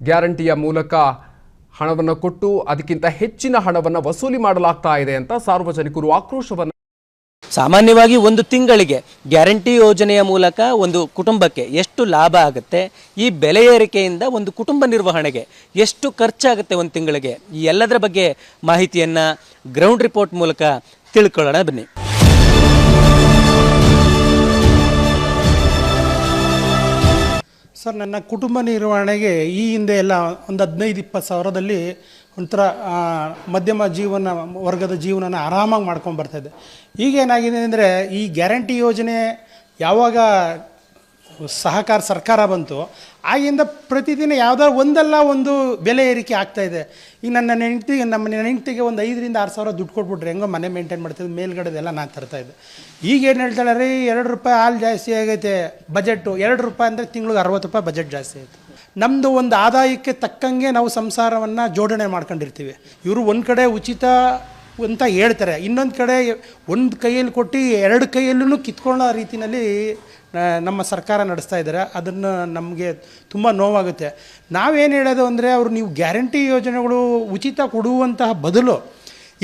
ಗ್ಯಾರಂಟಿಯ ಮೂಲಕ ಹಣವನ್ನು ಕೊಟ್ಟು ಅದಕ್ಕಿಂತ ಹೆಚ್ಚಿನ ಹಣವನ್ನು ವಸೂಲಿ ಮಾಡಲಾಗ್ತಾ ಇದೆ ಅಂತ ಸಾರ್ವಜನಿಕರು ಆಕ್ರೋಶವನ್ನು ಸಾಮಾನ್ಯವಾಗಿ ಒಂದು ತಿಂಗಳಿಗೆ ಗ್ಯಾರಂಟಿ ಯೋಜನೆಯ ಮೂಲಕ ಒಂದು ಕುಟುಂಬಕ್ಕೆ ಎಷ್ಟು ಲಾಭ ಆಗುತ್ತೆ? ಈ ಬೆಲೆ ಏರಿಕೆಯಿಂದ ಒಂದು ಕುಟುಂಬ ನಿರ್ವಹಣೆಗೆ ಎಷ್ಟು ಖರ್ಚಾಗುತ್ತೆ ಒಂದು ತಿಂಗಳಿಗೆ? ಈ ಎಲ್ಲದರ ಬಗ್ಗೆ ಮಾಹಿತಿಯನ್ನು ಗ್ರೌಂಡ್ ರಿಪೋರ್ಟ್ ಮೂಲಕ ತಿಳ್ಕೊಳ್ಳೋಣ ಬನ್ನಿ. ಸರ್, ನನ್ನ ಕುಟುಂಬ ನಿರ್ವಹಣೆಗೆ ಈ ಹಿಂದೆ ಎಲ್ಲ ಒಂದು ಹದಿನೈದು, ಇಪ್ಪತ್ತು ಸಾವಿರದಲ್ಲಿ ಒಂಥರ ಮಧ್ಯಮ ಜೀವನ, ವರ್ಗದ ಜೀವನನ ಆರಾಮಾಗಿ ಮಾಡ್ಕೊಂಡು ಬರ್ತಾಯಿದ್ದೆ ಈಗ ಏನಾಗಿದೆ ಅಂದರೆ ಈ ಗ್ಯಾರಂಟಿ ಯೋಜನೆ ಯಾವಾಗ ಸಹಕಾರ ಸರ್ಕಾರ ಬಂತು, ಆಗಿಂದ ಪ್ರತಿದಿನ ಯಾವುದಾದ್ರು ಒಂದಲ್ಲ ಒಂದು ಬೆಲೆ ಏರಿಕೆ ಆಗ್ತಾ ಇದೆ. ಈಗ ನನ್ನ ನೆಂಟಿಗೆ ನಮ್ಮ ನೆಂಟಿಗೆ ಒಂದು ಐದರಿಂದ ಆರು ಸಾವಿರ ದುಡ್ಡು ಕೊಟ್ಬಿಟ್ರೆ. ಹೆಂಗೋ ಮನೆ ಮೇಂಟೈನ್ ಮಾಡ್ತಿದ್ದೆ ಮೇಲ್ಗಡೆದೆಲ್ಲ ನಾನು ತರ್ತಾಯಿದ್ದೆ ಈಗ ಏನು ಹೇಳ್ತಾಳೆ ರೀ, ಎರಡು ರೂಪಾಯಿ ಹಾಲು ಜಾಸ್ತಿ ಆಗೈತೆ ಬಜೆಟ್ಟು ಎರಡು ರೂಪಾಯಿ ಅಂದರೆ ತಿಂಗ್ಳಿಗೆ ಅರವತ್ತು ರೂಪಾಯಿ ಬಜೆಟ್ ಜಾಸ್ತಿ ಆಯಿತು. ನಮ್ಮದು ಒಂದು ಆದಾಯಕ್ಕೆ ತಕ್ಕಂಗೆ ನಾವು ಸಂಸಾರವನ್ನು ಜೋಡಣೆ ಮಾಡ್ಕೊಂಡಿರ್ತೀವಿ. ಇವರು ಒಂದು ಕಡೆ ಉಚಿತ ಅಂತ ಹೇಳ್ತಾರೆ. ಇನ್ನೊಂದು ಕಡೆ ಒಂದು ಕೈಯಲ್ಲಿ ಕೊಟ್ಟು ಎರಡು ಕೈಯಲ್ಲೂ ಕಿತ್ಕೊಳ್ಳೋ ರೀತಿಯಲ್ಲಿ ನಮ್ಮ ಸರ್ಕಾರ ನಡೆಸ್ತಾ ಇದ್ದಾರೆ. ಅದನ್ನು ನಮಗೆ ತುಂಬ ನೋವಾಗುತ್ತೆ. ನಾವೇನು ಹೇಳೋದು ಅಂದರೆ, ಅವರು ನೀವು ಗ್ಯಾರಂಟಿ ಯೋಜನೆಗಳು ಉಚಿತ ಕೊಡುವಂತಹ ಬದಲು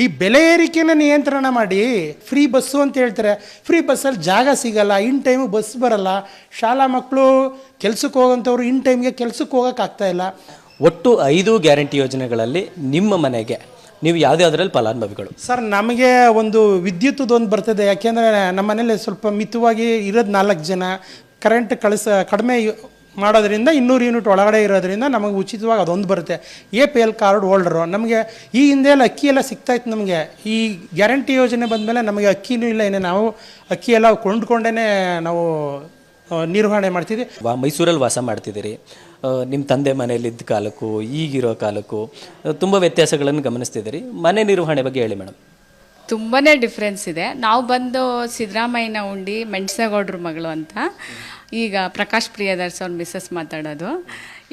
ಈ ಬೆಲೆ ಏರಿಕೆನ ನಿಯಂತ್ರಣ ಮಾಡಿ, ಫ್ರೀ ಬಸ್ಸು ಅಂತ ಹೇಳ್ತಾರೆ. ಫ್ರೀ ಬಸ್ಸಲ್ಲಿ ಜಾಗ ಸಿಗಲ್ಲ, ಇನ್ ಟೈಮು ಬಸ್ ಬರಲ್ಲ. ಶಾಲಾ ಮಕ್ಕಳು ಕೆಲಸಕ್ಕೆ ಹೋಗೋಂಥವ್ರು ಇನ್ ಟೈಮ್ಗೆ ಕೆಲಸಕ್ಕೆ ಹೋಗೋಕ್ಕಾಗ್ತಾ ಇಲ್ಲ. ಒಟ್ಟು ಐದು ಗ್ಯಾರಂಟಿ ಯೋಜನೆಗಳಲ್ಲಿ ನಿಮ್ಮ ಮನೆಗೆ ನೀವು ಯಾವುದೇ ಅದರಲ್ಲಿ ಫಲಾನುಭವಿಗಳು. ಸರ್, ನಮಗೆ ಒಂದು ವಿದ್ಯುತ್ತದೊಂದು ಬರ್ತದೆ. ಯಾಕೆಂದರೆ ನಮ್ಮ ಮನೇಲಿ ಸ್ವಲ್ಪ ಮಿತವಾಗಿ ಇರೋದು ನಾಲ್ಕು ಜನ. ಕರೆಂಟ್ ಕಳಿಸ, ಕಡಿಮೆ ಮಾಡೋದ್ರಿಂದ ಇನ್ನೂರು ಯೂನಿಟ್ ಒಳಗಡೆ ಇರೋದ್ರಿಂದ ನಮಗೆ ಉಚಿತವಾಗಿ ಅದೊಂದು ಬರುತ್ತೆ. A P L card holder ನಮಗೆ ಈ ಹಿಂದೆ ಎಲ್ಲ ಅಕ್ಕಿ ಎಲ್ಲ ಸಿಗ್ತಾಯಿತ್ತು ನಮಗೆ. ಈ ಗ್ಯಾರಂಟಿ ಯೋಜನೆ ಬಂದಮೇಲೆ ನಮಗೆ ಅಕ್ಕಿನೂ ಇಲ್ಲ, ಏನೇ ನಾವು ಅಕ್ಕಿ ಎಲ್ಲ ಕೊಂಡ್ಕೊಂಡೇ ನಾವು ನಿರ್ವಹಣೆ ಮಾಡ್ತಿದ್ದೆ ವಾ ಮೈಸೂರಲ್ಲಿ ವಾಸ ಮಾಡ್ತಿದ್ದೀರಿ. ನಿಮ್ಮ ತಂದೆ ಮನೆಯಲ್ಲಿದ್ದ ಕಾಲಕ್ಕೂ ಈಗಿರೋ ಕಾಲಕ್ಕೂ ತುಂಬ ವ್ಯತ್ಯಾಸಗಳನ್ನು ಗಮನಿಸ್ತಿದ್ದೀರಿ. ಮನೆ ನಿರ್ವಹಣೆ ಬಗ್ಗೆ ಹೇಳಿ ಮೇಡಮ್. ತುಂಬಾ ಡಿಫ್ರೆನ್ಸ್ ಇದೆ. ನಾವು ಬಂದು ಸಿದ್ದರಾಮಯ್ಯನ ಉಂಡಿ ಮೆಣಸೇಗೌಡ್ರ ಮಗಳು ಅಂತ. ಈಗ ಪ್ರಕಾಶ್ ಪ್ರಿಯದರ್ಶ್ ಅವ್ರ ಮಿಸ್ಸಸ್ ಮಾತಾಡೋದು.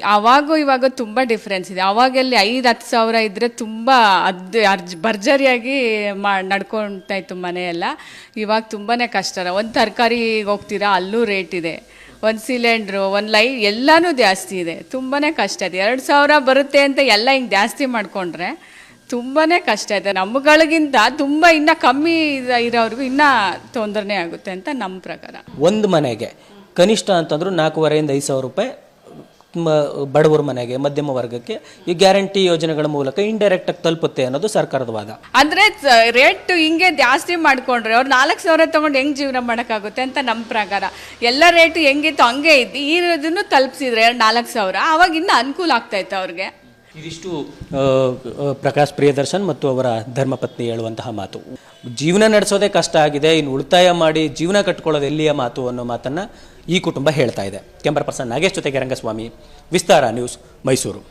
ಅವಾಗೂ ಇವಾಗ ತುಂಬ ಡಿಫ್ರೆನ್ಸ್ ಇದೆ. ಅವಾಗೆಲ್ಲಿ ಐದು, ಹತ್ತು ಸಾವಿರ ಇದ್ದರೆ ತುಂಬ ಅದು ಅರ್ಜ್ ಭರ್ಜರಿಯಾಗಿ ಮಾ ನಡ್ಕೊಳ್ತಾ ಇತ್ತು ಮನೆಯೆಲ್ಲ. ಇವಾಗ ತುಂಬಾ ಕಷ್ಟ. ಒಂದು ತರಕಾರಿಗೆ ಹೋಗ್ತೀರಾ, ಅಲ್ಲೂ ರೇಟ್ ಇದೆ. ಒಂದು ಸಿಲಿಂಡ್ರು ಒಂದು ಲೈ ಎಲ್ಲನೂ ಜಾಸ್ತಿ ಇದೆ. ತುಂಬಾ ಕಷ್ಟ ಇದೆ. ಎರಡು ಸಾವಿರ ಬರುತ್ತೆ ಅಂತ ಎಲ್ಲ ಹಿಂಗೆ ಜಾಸ್ತಿ ಮಾಡಿಕೊಂಡ್ರೆ ತುಂಬಾ ಕಷ್ಟ ಇದೆ. ನಮ್ಮಗಳಿಗಿಂತ ತುಂಬ ಇನ್ನೂ ಕಮ್ಮಿ ಇರೋವ್ರಿಗೂ ಇನ್ನೂ ತೊಂದರೆ ಆಗುತ್ತೆ ಅಂತ ನಮ್ಮ ಪ್ರಕಾರ. ಒಂದು ಮನೆಗೆ ಕನಿಷ್ಠ ಅಂತಂದ್ರೂ ನಾಲ್ಕೂವರೆಯಿಂದ ಐದು ಸಾವಿರ ರೂಪಾಯಿ ಬಡವರ ಮನೆಗೆ, ಮಧ್ಯಮ ವರ್ಗಕ್ಕೆ ಈ ಗ್ಯಾರಂಟಿ ಯೋಜನೆಗಳ ಮೂಲಕ ಇಂಡೈರೆಕ್ಟ್ ಆಗಿ ತಲುಪುತ್ತೆ ಅನ್ನೋದು ಸರ್ಕಾರದ ವಾದ. ಅಂದ್ರೆ ರೇಟ್ ಹಿಂಗೆ ಜಾಸ್ತಿ ಮಾಡ್ಕೊಂಡ್ರೆ ಅವ್ರು ನಾಲ್ಕು ಸಾವಿರ ತಗೊಂಡು ಹೆಂಗೆ ಜೀವನ ಮಾಡೋಕ್ಕಾಗುತ್ತೆ ಅಂತ ನಮ್ಮ ಪ್ರಕಾರ. ಎಲ್ಲ ರೇಟ್ ಹೆಂಗಿತ್ತು ಹಂಗೆ ಇದ್ದು, ಈ ತಲುಪಿಸಿದ್ರೆ ನಾಲ್ಕು ಸಾವಿರ ಅವಾಗ ಇನ್ನೂ ಅನುಕೂಲ ಆಗ್ತಾಯಿತ್ತು ಅವ್ರಿಗೆ. ಇದಿಷ್ಟು ಪ್ರಕಾಶ್ ಪ್ರಿಯದರ್ಶನ್ ಮತ್ತು ಅವರ ಧರ್ಮಪತ್ನಿ ಹೇಳುವಂತಹ ಮಾತು. ಜೀವನ ನಡೆಸೋದೇ ಕಷ್ಟ ಆಗಿದೆ, ಇನ್ನು ಉಳಿತಾಯ ಮಾಡಿ ಜೀವನ ಕಟ್ಕೊಳ್ಳೋದು ಎಲ್ಲಿಯ ಮಾತು ಅನ್ನೋ ಮಾತನ್ನು ಈ ಕುಟುಂಬ ಹೇಳ್ತಾ ಇದೆ. ಕ್ಯಾಮ್ರಾ ಪರ್ಸನ್ ನಾಗೇಶ್ ಜೊತೆಗೆ ರಂಗಸ್ವಾಮಿ, ವಿಸ್ತಾರ ನ್ಯೂಸ್ ಮೈಸೂರು.